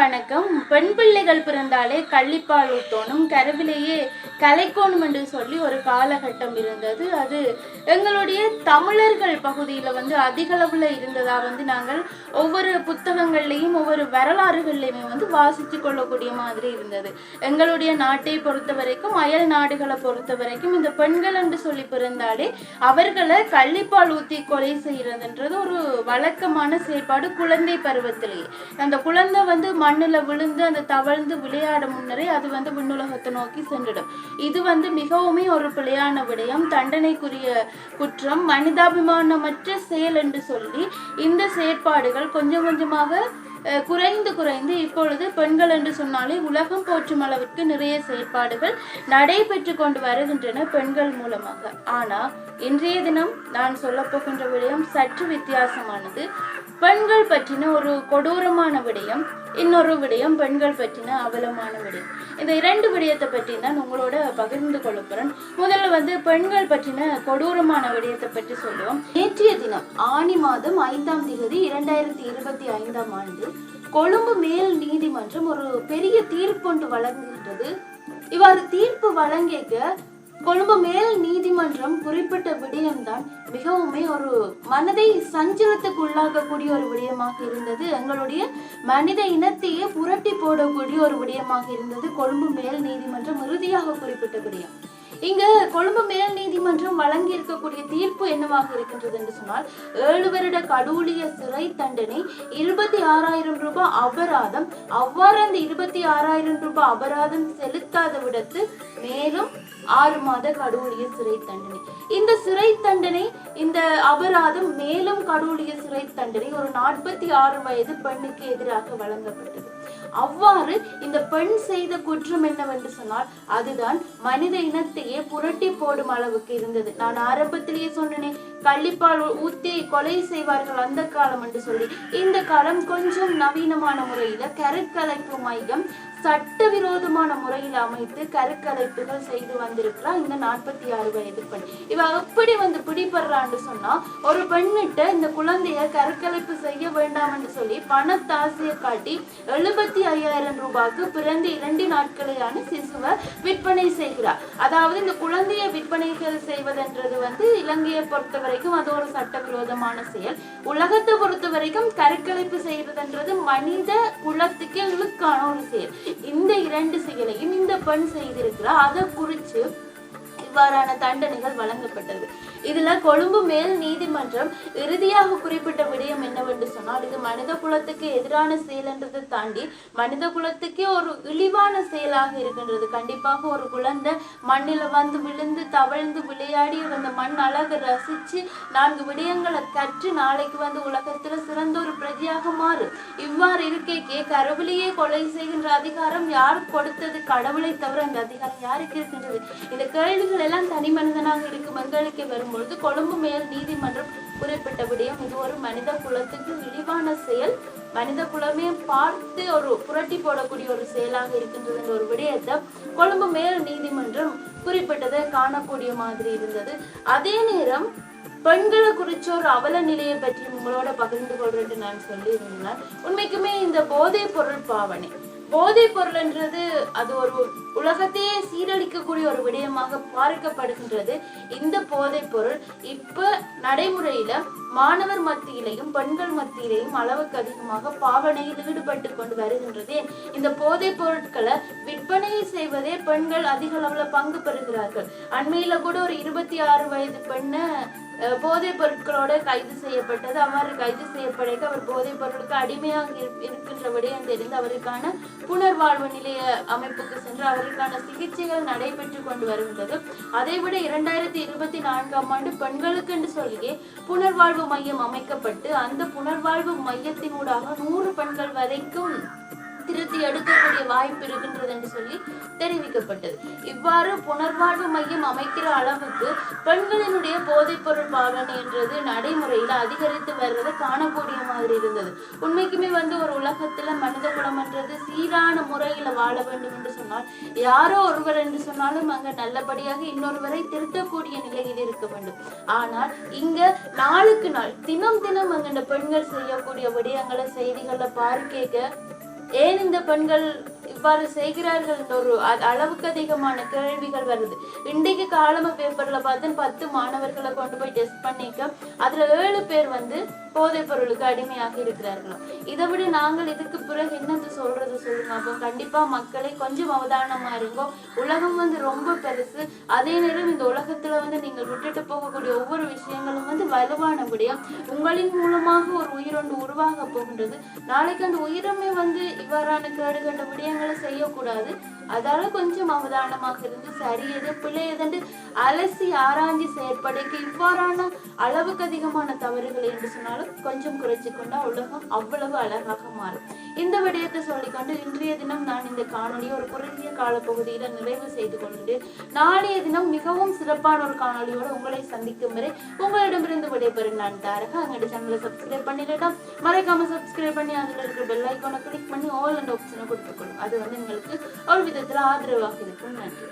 வணக்கம். பெண் பிள்ளைகள் பிறந்தாலே கள்ளிப்பால் ஊத்தோனும் கருவிலேயே கலைக்கோணும் என்று சொல்லி ஒரு காலகட்டம் இருந்தது. அது எங்களுடைய தமிழர்கள் பகுதியில் வந்து அதிகளவில் இருந்ததா வந்து நாங்கள் ஒவ்வொரு புத்தகங்கள்லையும் ஒவ்வொரு வரலாறுகள்லையுமே வந்து வாசித்து கொள்ளக்கூடிய மாதிரி இருந்தது. எங்களுடைய நாட்டை பொறுத்த வரைக்கும் அயல் நாடுகளை பொறுத்த வரைக்கும் இந்த பெண்கள் என்று சொல்லி பிறந்தாலே அவர்களை கள்ளிப்பால் ஊத்தி கொலை செய்யறதுன்றது ஒரு வழக்கமான செயல்பாடு குழந்தை பருவத்திலேயே. அந்த குழந்தை வந்து மண்ணுல விழுந்து அந்த தவழ்ந்து விளையாட முன்னரே அது வந்து விண்ணுலகத்தை நோக்கி சென்றிடும். இது வந்து மிகவுமே ஒரு பிழையான விடயம். தண்டனைக்குரிய குற்றம் மனிதாபிமானமற்ற செயல் என்று சொல்லி இந்த செயற்பாடுகள் கொஞ்சம் கொஞ்சமாக குறைந்து குறைந்து இப்பொழுது பெண்கள் என்று சொன்னாலே உலகம் போற்றும் அளவிற்கு நிறைய செயற்பாடுகள் நடைபெற்று கொண்டு வருகின்றன பெண்கள் மூலமாக. ஆனால் இன்றைய தினம் நான் சொல்ல போகின்ற விடயம் சற்று வித்தியாசமானது. பெண்கள் பற்றின ஒரு கொடூரமான விடயம் இன்னொரு விடயம் பெண்கள் பற்றின அவலமான விடயம். இந்த இரண்டு விடயத்தை பற்றி தான் உங்களோட பகிர்ந்து கொள்ள போகிறேன் முதல்ல வந்து பெண்கள் பற்றின கொடூரமான விடயத்தை பற்றி சொல்லுவோம். நேற்றைய தினம் ஆனி மாதம் ஐந்தாம் தேதி இரண்டாயிரத்தி இருபத்தி ஐந்தாம் ஆண்டு கொழும்பு மேல் நீதிமன்றம் ஒரு பெரிய தீர்ப்பு ஒன்று வழங்குகின்றது இவ்வாறு தீர்ப்பு வழங்கிக்க கொழும்பு மேல் நீதிமன்றம் குறிப்பிட்ட விடயம்தான். மிகவுமே ஒரு மனதை சஞ்சலத்துக்குள்ளாக்கக்கூடிய ஒரு விடயமாக இருந்தது. எங்களுடைய மனித இனத்தையே புரட்டி போடக்கூடிய ஒரு விடயமாக இருந்தது. கொழும்பு மேல் நீதிமன்றம் இறுதியாக குறிப்பிட்ட விடயம். இங்கு கொழும்பு மேல் நீதிமன்றம் வழங்கி இருக்கக்கூடிய தீர்ப்பு என்னவாக இருக்கின்றது என்று சொன்னால் ஏழு வருட கடூழிய சிறை தண்டனை இருபத்தி ஆறாயிரம் ரூபாய் அபராதம் அவ்வாறு அந்த இருபத்தி ஆறாயிரம் ரூபாய் அபராதம் செலுத்தாத விடத்து மேலும் ஆறு மாத கடூழிய சிறை தண்டனை. இந்த சிறை தண்டனை இந்த அபராதம் மேலும் கடவுளிய சிறை தண்டனை ஒரு நாற்பத்தி ஆறு வயது பெண்ணுக்கு எதிராக வழங்கப்பட்டது. அவ்வாறு இந்த பெண் செய்த குற்றம் என்னவென்று சொன்னால் அதுதான் மனித இனத்தையே புரட்டி போடும் அளவுக்கு இருந்தது. நான் ஆரம்பத்திலேயே சொன்னேன் கள்ளிப்பால் ஊத்தி கொலை செய்வார்கள் அந்த காலம் என்று சொல்லி இந்த காலம் கொஞ்சம் நவீனமான முறையில கருக்கலைப்பு மையம் சட்டவிரோதமான முறையில் அமைத்து கருக்கலைப்புகள் செய்து வந்திருக்கிறா இந்த நாற்பத்தி ஆறு வயது பெண். இவ எப்படி வந்து பிடிபடுறான்னு சொன்னா ஒரு பெண்ணிட்ட இந்த குழந்தைய கருக்கலைப்பு செய்ய வேண்டாம் என்று சொல்லி பணத்தாசையை காட்டி எழுபத்தி ஐயாயிரம் ரூபாய்க்கு பிறந்த இரண்டு நாட்களிலான சிசுவை விற்பனை செய்கிறார். அதாவது இந்த குழந்தையை விற்பனைகள் செய்வதென்றது வந்து இலங்கையை பொறுத்தவரை வரைக்கும் அது ஒரு சட்டவிரோதமான செயல். உலகத்தை பொறுத்த வரைக்கும் கருக்கலைப்பு செய்யறதுன்றது மனித குலத்துக்கு இழுக்கான ஒரு செயல். இந்த இரண்டு செயலையும் இந்த பெண் செய்திருக்கிறார் அதை குறித்து இவ்வாறான தண்டனைகள் வழங்கப்பட்டது. இதுல கொழும்பு மேல் நீதிமன்றம் இறுதியாக குறிப்பிட்ட விடயம் என்னவென்று சொன்னால் இது மனித குலத்துக்கு எதிரான செயல் என்றதை தாண்டி மனித குலத்துக்கே ஒரு இழிவான செயலாக இருக்கின்றது. கண்டிப்பாக ஒரு குழந்தை மண்ணில வந்து விழுந்து தவழ்ந்து விளையாடி அந்த மண் அழகு ரசிச்சு நான்கு விடயங்களை கற்று நாளைக்கு வந்து உலகத்துல சிறந்த ஒரு பிரஜையாக மாறு. இவ்வாறு இருக்கைக்கே கருவிலேயே கொலை செய்கின்ற அதிகாரம் யார் கொடுத்தது? கடவுளை தவிர அந்த அதிகாரம் யாருக்கு இருக்கின்றது? இந்த கேள்விகள் எல்லாம் தனி மனிதனாக இருக்கும் மக்களுக்கு வரும்பொழுது கொழும்பு மேல் நீதிமன்றம் குறிப்பிட்ட விடயம் இது ஒரு மனித குலத்துக்கு இழிவான செயல். மனித குலமே பார்த்து ஒரு புரட்டி போடக்கூடிய ஒரு செயலாக இருக்கின்றது என்ற ஒரு விடயத்தை கொழும்பு மேல் நீதிமன்றம் குறிப்பிட்டதை காணக்கூடிய மாதிரி இருந்தது. அதே நேரம் பெண்களை குறிச்ச ஒரு அவல நிலையை பற்றி உங்களோட பகிர்ந்து கொள்றேன்னு நான் சொல்லி இருந்தேன் உண்மைக்குமே இந்த போதை பொருள் பாவனை போதைப் பொருள்ன்றது அது ஒரு உலகத்தையே சீரழிக்கக்கூடிய ஒரு விடயமாக பார்க்கப்படுகின்றது. இந்த போதைப் பொருள் இப்ப நடைமுறையில மாணவர் மத்தியிலையும் பெண்கள் மத்தியிலையும் அளவுக்கு அதிகமாக பாவனையில் ஈடுபட்டு கொண்டு வருகின்றது. இந்த போதைப் பொருட்களை விற்பனை செய்வதே பெண்கள் அதிக அளவுல பங்கு பெறுகிறார்கள். அண்மையில கூட ஒரு இருபத்தி ஆறு வயது பெண்ணு போதைப் பொருட்களோட கைது செய்யப்பட்டது. அவர் கைது செய்யப்படைக்க அவர் போதைப் பொருளுக்கு அடிமையாக இரு- இருக்கின்ற விடயம் தெரிந்து அவருக்கான புனர்வாழ்வு நிலைய அமைப்புக்கு சென்று அவருக்கான சிகிச்சைகள் நடைபெற்று கொண்டு வருகின்றது. அதைவிட இரண்டாயிரத்தி இருபத்தி நான்காம் ஆண்டு பெண்களுக்கு என்று சொல்லியே புனர்வாழ்வு மையம் அமைக்கப்பட்டு அந்த புனர்வாழ்வு மையத்தினூடாக நூறு பெண்கள் வரைக்கும் திருத்தி எடுக்கக்கூடிய வாய்ப்பு இருக்கின்றது என்று சொல்லி தெரிவிக்கப்பட்டது. இவ்வாறு புனர்வாழ்வு மையம் அமைக்கிற அளவுக்கு பெண்களினுடைய போதைப் பொருள் பாவனை என்றது நடைமுறையில அதிகரித்து வர்றதை காணக்கூடிய மாதிரி இருந்தது. உண்மைக்குமே வந்து ஒரு உலகத்துல மனித குலம்ன்றது சீரான முறையில வாழ வேண்டும் என்று சொன்னால் யாரோ ஒருவர் என்று சொன்னாலும் அங்க நல்லபடியாக இன்னொருவரை திருத்தக்கூடிய நிலையில் இருக்க வேண்டும். ஆனால் இங்க நாளுக்கு நாள் தினம் தினம் அங்க இந்த பெண்கள் செய்யக்கூடிய விடயங்களை செய்திகளை பார்க்க ஏன் இந்த பெண்கள் இவ்வாறு செய்கிறார்கள் ஒரு அளவுக்கு அதிகமான கேள்விகள் வருது. இன்றைக்கு காலம பேப்பர்ல பார்த்து பத்து மாணவர்களை கொண்டு போய் டெஸ்ட் பண்ணிக்க அதுல ஏழு பேர் வந்து போதைப் பொருளுக்கு அடிமையாக இருக்கிறார்களாம் இதை விட நாங்கள் இதுக்கு பிறகு என்னது சொல்றது சொல்லுங்க. அப்போ கண்டிப்பா மக்களை கொஞ்சம் அவதானமா இருக்கும் உலகம் வந்து ரொம்ப பெருசு. அதே நேரம் இந்த உலகத்துல வந்து நீங்கள் விட்டுட்டு போகக்கூடிய ஒவ்வொரு விஷயங்களும் வந்து வலுவானபடியா உங்களின் மூலமாக ஒரு உயிரொன்று உருவாக போகின்றது. நாளைக்கு அந்த உயிரமே வந்து இவ்வாறான கேடு கண்ட விஷயங்களை செய்யக்கூடாது. அதால கொஞ்சம் அவதானமாக இருந்து சரி எது பிழை எதுண்டு அலசி ஆராய்ஞ்சி செயற்படைக்கு இவ்வாறான அளவுக்கு அதிகமான தவறுகள் என்று சொன்னாலும் கொஞ்சம் குறைச்சு கொண்டா உலகம் அவ்வளவு அழகாக மாறும். இந்த விடயத்தை சொல்லிக்கொண்டு இன்றைய தினம் நான் இந்த காணொலியை ஒரு குறுகிய காலப்பகுதியில நிறைவு செய்து கொண்டு நாளைய தினம் மிகவும் சிறப்பான ஒரு காணொளியோடு உங்களை சந்திக்கும் வரை உங்களிடமிருந்து விடைபெறும் நான் தாரக. அங்கோட சேனலை சப்ஸ்கிரைப் பண்ணிடலாம். மறக்காம சப்ஸ்கிரைப் பண்ணி அதில் இருக்கிற பெல் ஐக்கானை கிளிக் பண்ணி ஆல் அண்ட் ஆப்ஷனை கொடுத்துக்கணும் அது வந்து உங்களுக்கு ஒரு விதத்துல ஆதரவாக இருக்கும் நன்றி